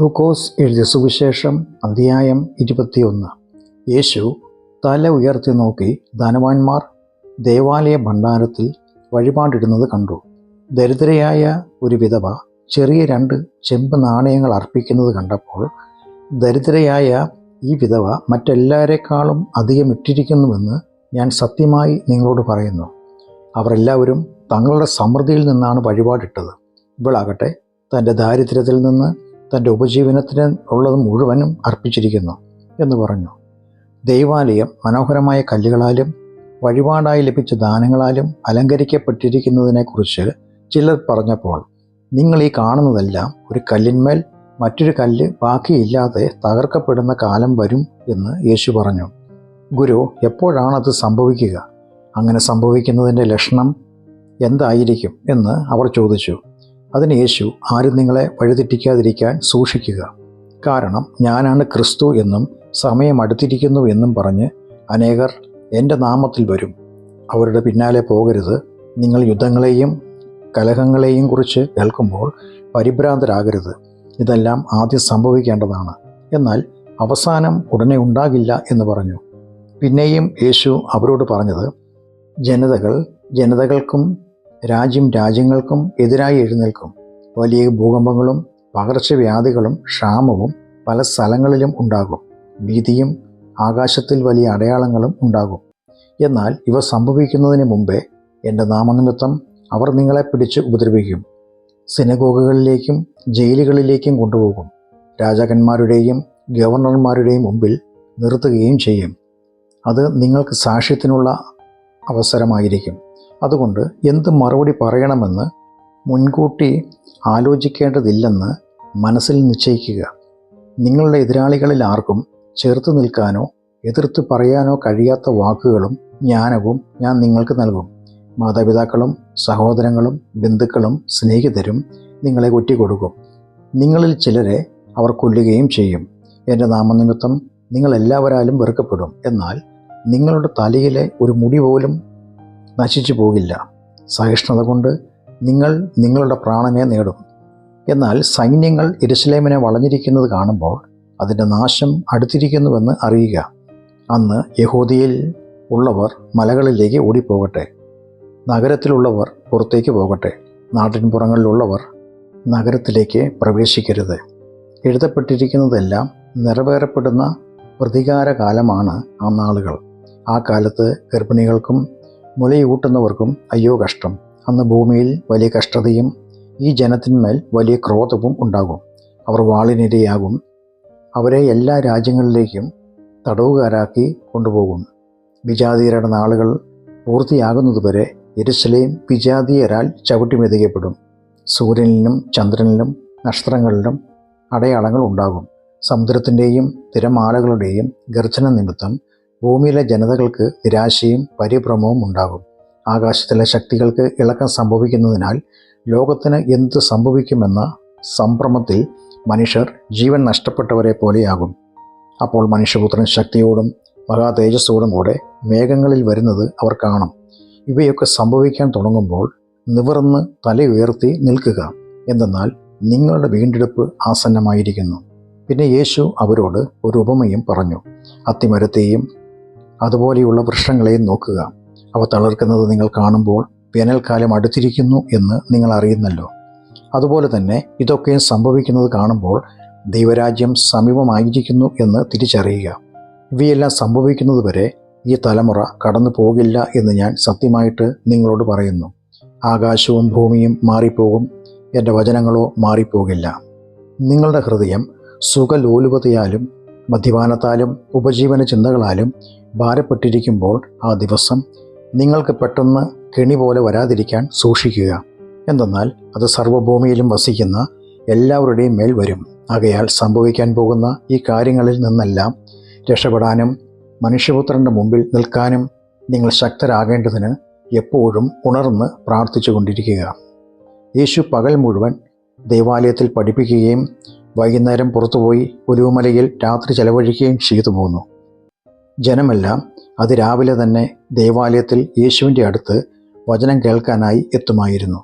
ലൂക്കോസ് എഴുതിയ സുവിശേഷം അധ്യായം ഇരുപത്തിയൊന്ന്. യേശു തല ഉയർത്തി നോക്കി ധനവാന്മാർ ദേവാലയ ഭണ്ഡാരത്തിൽ വഴിപാടിടുന്നത് കണ്ടു. ദരിദ്രയായ ഒരു വിധവ ചെറിയ രണ്ട് ചെമ്പ് നാണയങ്ങൾ അർപ്പിക്കുന്നത് കണ്ടപ്പോൾ ദരിദ്രയായ ഈ വിധവ മറ്റെല്ലാവരെക്കാളും അധികം ഇട്ടിരിക്കുന്നുവെന്ന് ഞാൻ സത്യമായി നിങ്ങളോട് പറയുന്നു. അവരെല്ലാവരും തങ്ങളുടെ സമൃദ്ധിയിൽ നിന്നാണ് വഴിപാടിട്ടത്. ഇവളാകട്ടെ തന്റെ ദാരിദ്ര്യത്തിൽ നിന്ന് തന്റെ ഉപജീവനത്തിന് ഉള്ളത് മുഴുവനും അർപ്പിച്ചിരിക്കുന്നു എന്ന് പറഞ്ഞു. ദൈവാലയം മനോഹരമായ കല്ലുകളാലും വഴിപാടായി ലഭിച്ച ദാനങ്ങളാലും അലങ്കരിക്കപ്പെട്ടിരിക്കുന്നതിനെക്കുറിച്ച് ചിലർ പറഞ്ഞപ്പോൾ നിങ്ങൾ ഈ കാണുന്നതെല്ലാം ഒരു കല്ലിന്മേൽ മറ്റൊരു കല്ല് ബാക്കിയില്ലാതെ തകർക്കപ്പെടുന്ന കാലം വരും എന്ന് യേശു പറഞ്ഞു. ഗുരു എപ്പോഴാണത് സംഭവിക്കുക? അങ്ങനെ സംഭവിക്കുന്നതിന്റെ ലക്ഷണം എന്തായിരിക്കും? എന്ന് അവർ ചോദിച്ചു. അതിന് യേശു ആരും നിങ്ങളെ വഴിതെറ്റിക്കാതിരിക്കാൻ സൂക്ഷിക്കുക. കാരണം ഞാനാണ് ക്രിസ്തു എന്നും സമയം അടുത്തിരിക്കുന്നു എന്നും പറഞ്ഞ് അനേകർ എന്റെ നാമത്തിൽ വരും. അവരുടെ പിന്നാലെ പോകരുത്. നിങ്ങൾ യുദ്ധങ്ങളെയും കലഹങ്ങളെയും കുറിച്ച് കേൾക്കുമ്പോൾ പരിഭ്രാന്തരാകരുത്. ഇതെല്ലാം ആദ്യം സംഭവിക്കേണ്ടതാണ്. എന്നാൽ അവസാനം ഉടനെ ഉണ്ടാകില്ല എന്ന് പറഞ്ഞു. പിന്നെയും യേശു അവരോട് പറഞ്ഞത് ജനതകൾ ജനതകൾക്കും രാജ്യം രാജ്യങ്ങൾക്കും എതിരായി എഴുന്നേൽക്കും. വലിയ ഭൂകമ്പങ്ങളും പകർച്ചവ്യാധികളും ക്ഷാമവും പല സ്ഥലങ്ങളിലും ഉണ്ടാകും. ഭീതിയും ആകാശത്തിൽ വലിയ അടയാളങ്ങളും ഉണ്ടാകും. എന്നാൽ ഇവ സംഭവിക്കുന്നതിന് മുമ്പേ എന്റെ നാമനിമിത്തം അവർ നിങ്ങളെ പിടിച്ച് ഉപദ്രവിക്കും. സിനഗോഗുകളിലേക്കും ജയിലുകളിലേക്കും കൊണ്ടുപോകും. രാജാക്കന്മാരുടെയും ഗവർണർമാരുടെയും മുമ്പിൽ നിർത്തുകയും ചെയ്യും. അത് നിങ്ങൾക്ക് സാക്ഷ്യത്തിനുള്ള അവസരമായിരിക്കും. അതുകൊണ്ട് എന്ത് മറുപടി പറയണമെന്ന് മുൻകൂട്ടി ആലോചിക്കേണ്ടതില്ലെന്ന് മനസ്സിൽ നിശ്ചയിക്കുക. നിങ്ങളുടെ എതിരാളികളിൽ ആർക്കും ചേർത്ത് നിൽക്കാനോ എതിർത്ത് പറയാനോ കഴിയാത്ത വാക്കുകളും ജ്ഞാനവും ഞാൻ നിങ്ങൾക്ക് നൽകും. മാതാപിതാക്കളും സഹോദരങ്ങളും ബന്ധുക്കളും സ്നേഹിതരും നിങ്ങളെ കൊട്ടിക്കൊടുക്കും നിങ്ങളിൽ ചിലരെ അവർ കൊല്ലുകയും ചെയ്യും. എന്റെ നാമനിമിത്തം നിങ്ങൾ എല്ലാവരാലും വെറുക്കപ്പെടും. എന്നാൽ നിങ്ങളുടെ തലയിലെ ഒരു മുടി പോലും നശിച്ചു പോകില്ല. സഹിഷ്ണുത കൊണ്ട് നിങ്ങൾ നിങ്ങളുടെ പ്രാണനെ നേടും. എന്നാൽ സൈന്യങ്ങൾ ഇരുസലേമിനെ വളഞ്ഞിരിക്കുന്നത് കാണുമ്പോൾ അതിന്റെ നാശം അടുത്തിരിക്കുന്നുവെന്ന് അറിയുക. അന്ന് യഹൂദിയിൽ ഉള്ളവർ മലകളിലേക്ക് ഓടിപ്പോകട്ടെ. നഗരത്തിലുള്ളവർ പുറത്തേക്ക് പോകട്ടെ. നാട്ടിൻപുറങ്ങളിലുള്ളവർ നഗരത്തിലേക്ക് പ്രവേശിക്കരുത്. എഴുതപ്പെട്ടിരിക്കുന്നതെല്ലാം നിറവേറപ്പെടുന്ന പ്രതികാരകാലമാണ് ആ നാളുകൾ. ആ കാലത്ത് ഗർഭിണികൾക്കും മുലയൂട്ടുന്നവർക്കും അയ്യോ കഷ്ടം. അന്ന് ഭൂമിയിൽ വലിയ കഷ്ടതയും ഈ ജനത്തിന്മേൽ വലിയ ക്രോധവും ഉണ്ടാകും. അവർ വാളിനിരയാകും. അവരെ എല്ലാ രാജ്യങ്ങളിലേക്കും തടവുകാരാക്കി കൊണ്ടുപോകും. വിജാതീയരുടെ നാളുകൾ പൂർത്തിയാകുന്നതുവരെ എരുസലേം വിജാതീയരാൽ ചവിട്ടിമെതിക്കപ്പെടും സൂര്യനിലും ചന്ദ്രനിലും നക്ഷത്രങ്ങളിലും അടയാളങ്ങൾ ഉണ്ടാകും. സമുദ്രത്തിന്റെയും തിരമാലകളുടെയും ഗർജന നിമിത്തം ഭൂമിയിലെ ജനതകൾക്ക് നിരാശയും പരിഭ്രമവും ഉണ്ടാകും. ആകാശത്തിലെ ശക്തികൾക്ക് ഇളക്കം സംഭവിക്കുന്നതിനാൽ ലോകത്തിന് എന്ത് സംഭവിക്കുമെന്ന സംഭ്രമത്തിൽ മനുഷ്യർ ജീവൻ നഷ്ടപ്പെട്ടവരെ പോലെയാകും. അപ്പോൾ മനുഷ്യപുത്രൻ ശക്തിയോടും മഹാതേജസ്സോടും കൂടെ മേഘങ്ങളിൽ വരുന്നത് അവർ കാണും. ഇവയൊക്കെ സംഭവിക്കാൻ തുടങ്ങുമ്പോൾ നിവർന്ന് തല ഉയർത്തി നിൽക്കുക. എന്തെന്നാൽ നിങ്ങളുടെ വീണ്ടെടുപ്പ് ആസന്നമായിരിക്കുന്നു. പിന്നെ യേശു അവരോട് ഒരു ഉപമയും പറഞ്ഞു. അത്തിമരത്തെയും അതുപോലെയുള്ള വൃക്ഷങ്ങളെയും നോക്കുക. അവ തളർക്കുന്നത് നിങ്ങൾ കാണുമ്പോൾ വേനൽക്കാലം അടുത്തിരിക്കുന്നു എന്ന് നിങ്ങൾ അറിയുന്നല്ലോ. അതുപോലെ തന്നെ ഇതൊക്കെയും സംഭവിക്കുന്നത് കാണുമ്പോൾ ദൈവരാജ്യം സമീപമായിരിക്കുന്നു എന്ന് തിരിച്ചറിയുക. ഇവയെല്ലാം സംഭവിക്കുന്നത് വരെ ഈ തലമുറ കടന്നു പോകില്ല എന്ന് ഞാൻ സത്യമായിട്ട് നിങ്ങളോട് പറയുന്നു. ആകാശവും ഭൂമിയും മാറിപ്പോകും. എന്റെ വചനങ്ങളോ മാറിപ്പോകില്ല. നിങ്ങളുടെ ഹൃദയം സുഖലോലുപതയാലും മദ്യപാനത്താലും ഉപജീവന ചിന്തകളാലും ഭാരപ്പെട്ടിരിക്കുമ്പോൾ ആ ദിവസം നിങ്ങൾക്ക് പെട്ടെന്ന് കെണി പോലെ വരാതിരിക്കാൻ സൂക്ഷിക്കുക. എന്തെന്നാൽ അത് സർവഭൂമിയിലും വസിക്കുന്ന എല്ലാവരുടെയും മേൽ വരും. ആകയാൽ സംഭവിക്കാൻ പോകുന്ന ഈ കാര്യങ്ങളിൽ നിന്നെല്ലാം രക്ഷപ്പെടാനും മനുഷ്യപുത്രന്റെ മുമ്പിൽ നിൽക്കാനും നിങ്ങൾ ശക്തരാകേണ്ടതിന് എപ്പോഴും ഉണർന്ന് പ്രാർത്ഥിച്ചു കൊണ്ടിരിക്കുക യേശു പകൽ മുഴുവൻ ദേവാലയത്തിൽ പഠിപ്പിക്കുകയും വൈകുന്നേരം പുറത്തുപോയി ഒലിവുമലയിൽ രാത്രി ചെലവഴിക്കുകയും ചെയ്തു പോന്നു. ജനമെല്ലാം അത് രാവിലെ തന്നെ ദേവാലയത്തിൽ യേശുവിന്റെ അടുത്ത് വചനം കേൾക്കാനായി എത്തുമായിരുന്നു.